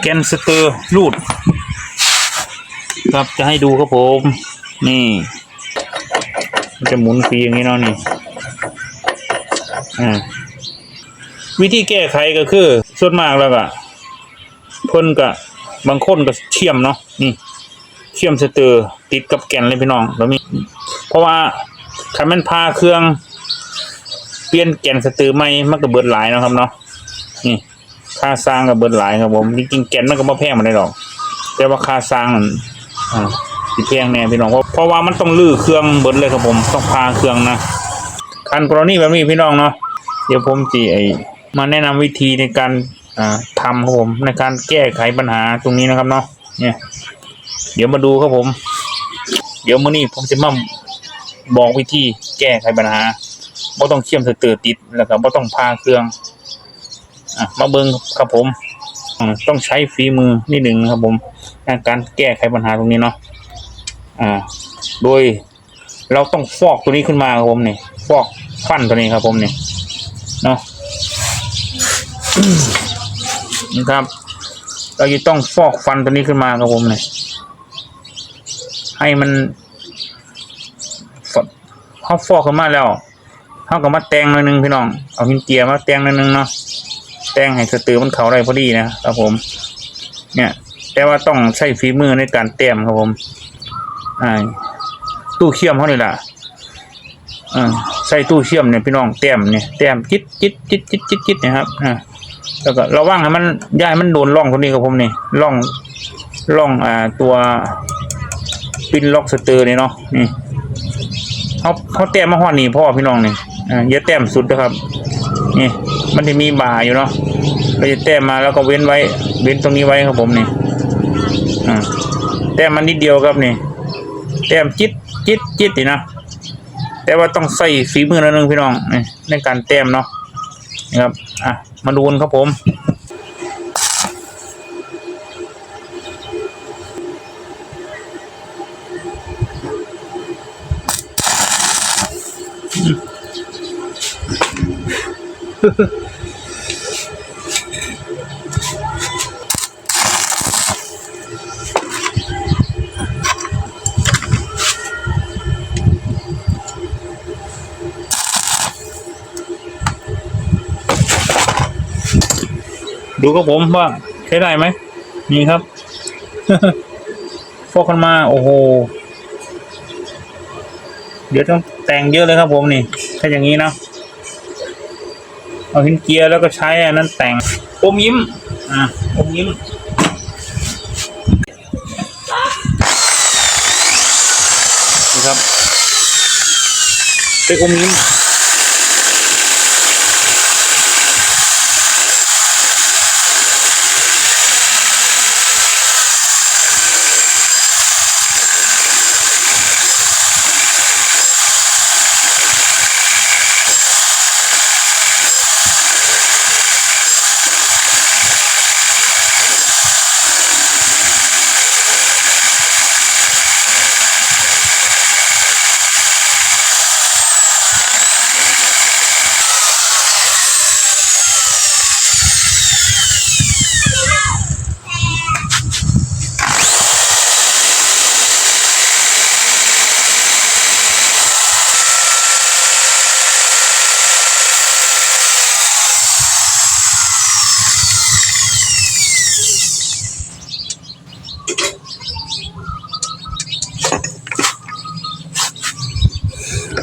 แกนสเตอร์รูด ครับจะให้ดูครับผม นี่ จะหมุนฟรีอย่างนี้เนาะนี่อ่าวิธีแก้ไขก็คือส่วนมากแล้วก็เพิ่นก็บางคนก็เชื่อมเนาะนี่เชื่อมสเตอร์ติดกับแกนเลยพี่น้องแล้วมีเพราะว่าคันมันพาเครื่อง เปลี่ยนแกนสเตอร์ใหม่มันก็เบิดหลายนะครับเนาะนี่ ค่าสร้างก็เบิดหลายครับผมจริงๆแกนมันก็บ่แพงมาได้หรอก แต่ว่าค่าสร้างมันอ่าสิแพงแน่พี่น้องเพราะเพราะว่ามันต้องลื้อเครื่องเบิดเลยครับผมต้องพาเครื่องนะคันกรณีแบบนี้พี่น้องเนาะเดี๋ยวผมจีไอมาแนะนำวิธีในการอ่าทำครับผมในการแก้ไขปัญหาตรงนี้นะครับเนาะเนี่ย เดี๋ยวมาดูครับผม เดี๋ยวมื้อนี้ผมจะมาบอกวิธีแก้ไขปัญหาบ่ต้องเชื่อมสเตอร์ติดแล้วก็บ่ต้องพาเครื่อง อะมาเบิ่งครับผมต้องใช้ฝีมือนิดหนึ่งครับผมในการแก้ไขปัญหาตรงนี้เนาะอ่า โดยเราต้องฟอกตัวนี้ขึ้นมาครับผมเนี่ยฟอกฟันตัวนี้ครับผมเนี่ยเนาะนี่ครับ เราจะต้องฟอกฟันตัวนี้ขึ้นมาครับผมเนี่ยให้มันฟเขาฟอกขึ้นมาแล้วเขาก็มาแตงหน่อยนึงพี่น้องเอาหินเจียมาแตงหน่อยนึงเนาะ แต่งให้สตือมันเขาได้พอดีนะครับผม เนี่ย แต่ว่าต้องใช้ฝีมือในการแต้มครับผมอ่าตู้เชื่อมเขานี่แหละอ่าใส่ตู้เชื่อมเนี่ยพี่น้องแต้มเนี่ยแต้มจิตจิตจิตจิตจิตจิตนะครับอ่าแล้วก็ระวังให้มันย่ามันโดนร่องตรงนี้ครับผมนี่ร่องร่องอ่าตัวปินล็อกสเตอร์นี่ยเนาะนี่เขาเขาแต้มมาห่อนี่พ่อพี่น้องนี่อ่าอย่าแต้มสุดนะครับนี่มันจะมีบ่าอยู่เนาะ เราจะแต้มมาแล้วก็เว้นไว้ เว้นตรงนี้ไว้ครับผมนี่แต้มมันนิดเดียวครับนี่ แต้มจิตจิตจิตนี่นะแต่ว่าต้องใส่ฝีมือนิดนึงพี่น้องในการแต้มเนาะนี่ครับอะมาดูนครับผม ดูครับผมว่าใช้ได้ไหมนี่ครับฟอกกันมา โอ้โห เดี๋ยวต้องแต่งเยอะเลยครับผมนี่ ถ้าอย่างนี้นะเอาหินเกียร์แล้วก็ใช้อันนั้นแต่งอมยิ้ม อะอมยิ้มนี่ครับเป็นอมยิ้ม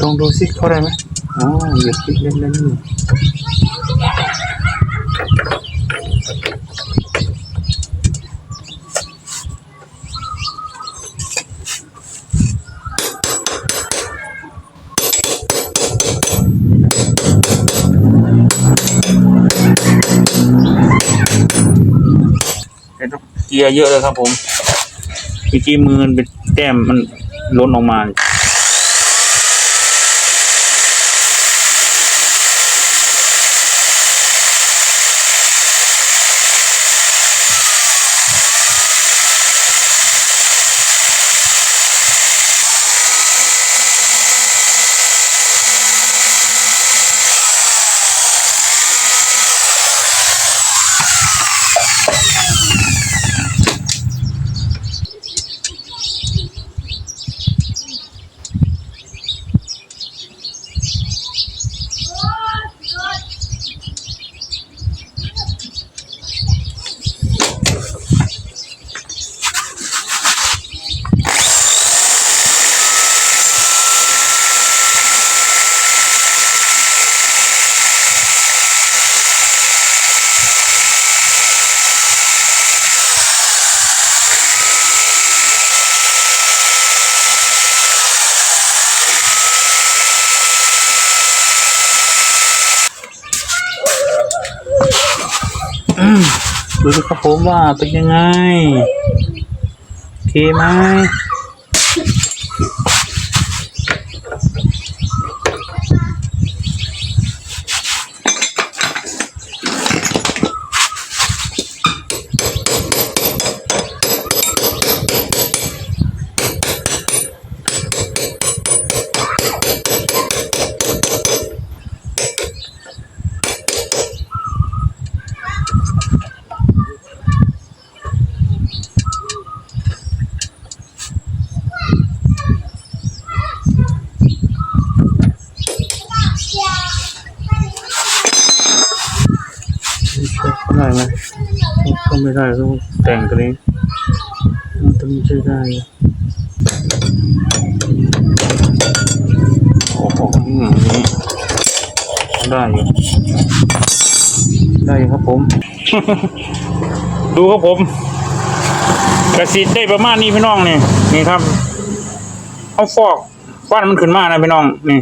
ลองดูสิเข้าได้ไหมอ๋อเหยียบคลิกเล่นๆอยู่แต่ต้องเกียร์เยอะเลยครับผมเมื่อกี้มือมันเป็นแต้มมันล้นออกมา ค อืม ดูสิครับผมว่าเป็นยังไงโอเคไหม ได้ไหมก็ ไม่ได้ต้องแต่งกันนี้ต้องใช้ได้อยู่โอ้โหได้อยู่ได้ครับผม ดูครับผมกระสิได้ประมาณนี้พี่น้องนี่นี่ครับเอาฟอกฟันมันขึ้นมานะพี่น้องนี่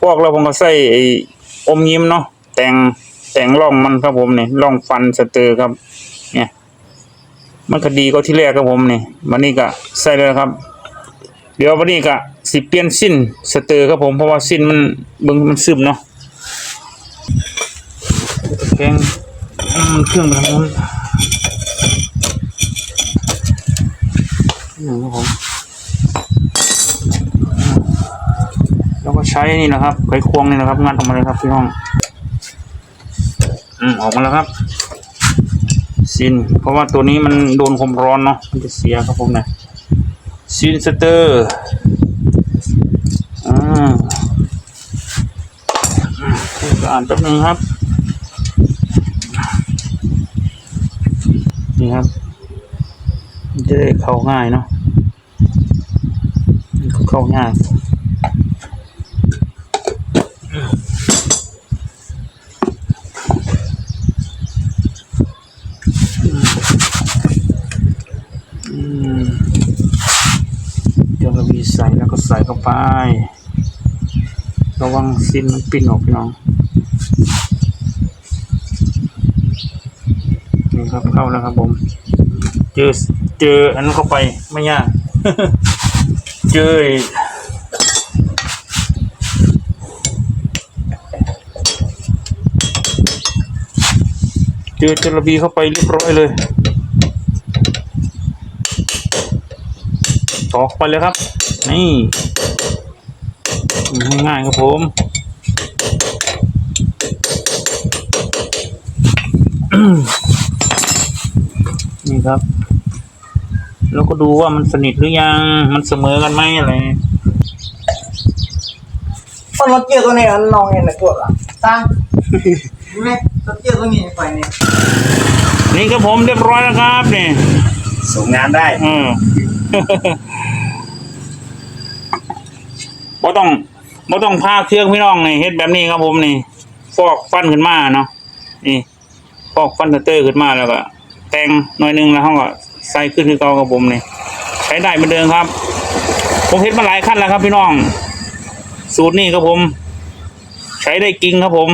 ฟอกแล้วผมก็ใส่ไอ้อมยิ้มเนาะแต่ง งร่องมันครับผมเนี่ยร่องฟันสเตอร์ครับ เนี่ย มันก็ดีกว่าที่แรกครับผมเนี่ยวันนี้ก็ใส่เลยครับ เดี๋ยววันนี้ก็สิเปลี่ยนสิ้นสเตอร์ครับผมเพราะว่าสิ้นมันเบิ่งมันซึมเนาะแกงอืมเครื่องแบบนั้นนี่ครับผมแล้วก็ใช้นี่นะครับไขควงนี่นะครับงัดออกมาเลยครับพี่น้อง อืมออกมาแล้วครับซินเพราะว่าตัวนี้มันโดนความร้อนเนาะมันจะเสียครับผมนะซินสเตอร์อ่าอ่านแป๊บนึงครับ นี่ครับจะได้เข้าง่ายเนาะเข้าง่าย อืมเดี๋ยวเรามีใส่แล้วก็ใส่เข้าไป ระวังซินมันปิ้นออกพี่น้องนี่ครับเข้าแล้วครับผม เจอเจออันนั้นเข้าไปไม่ยาก เจอเจอจระบีเข้าไปเรียบร้อยเลยตอกไปเลยครับ นี่ง่ายๆครับผมนี่ครับ แล้วก็ดูว่ามันสนิทหรือยัง มันเสมอกันไหมอะไรคนรถเกียร์ตัวนี้อันน้องเห็นนะกดอะตั้งนี่ไหมรถเกียร์ตัวนี้ไปเนี่ยนี่ครับผมเรียบร้อยแล้วครับนี่ส่งงานได้ อืม บ่ต้องบ่ต้องพาเครื่องพี่น้องนี่เฮ็ดแบบนี้ครับผมนี่ ฟอกฟันขึ้นมาเนาะนี่ฟอกฟันสเตอร์ขึ้นมาแล้วก็แต่งหน่อยหนึงแล้วเขาก็ใส่ขึ้นคือเก่าครับผมนี่ใช้ได้เหมือนเดิมครับ ผมเฮ็ดมาหลายขั้นแล้วครับพี่น้อง สูตรนี้ครับผม ใช้ได้จริงครับผม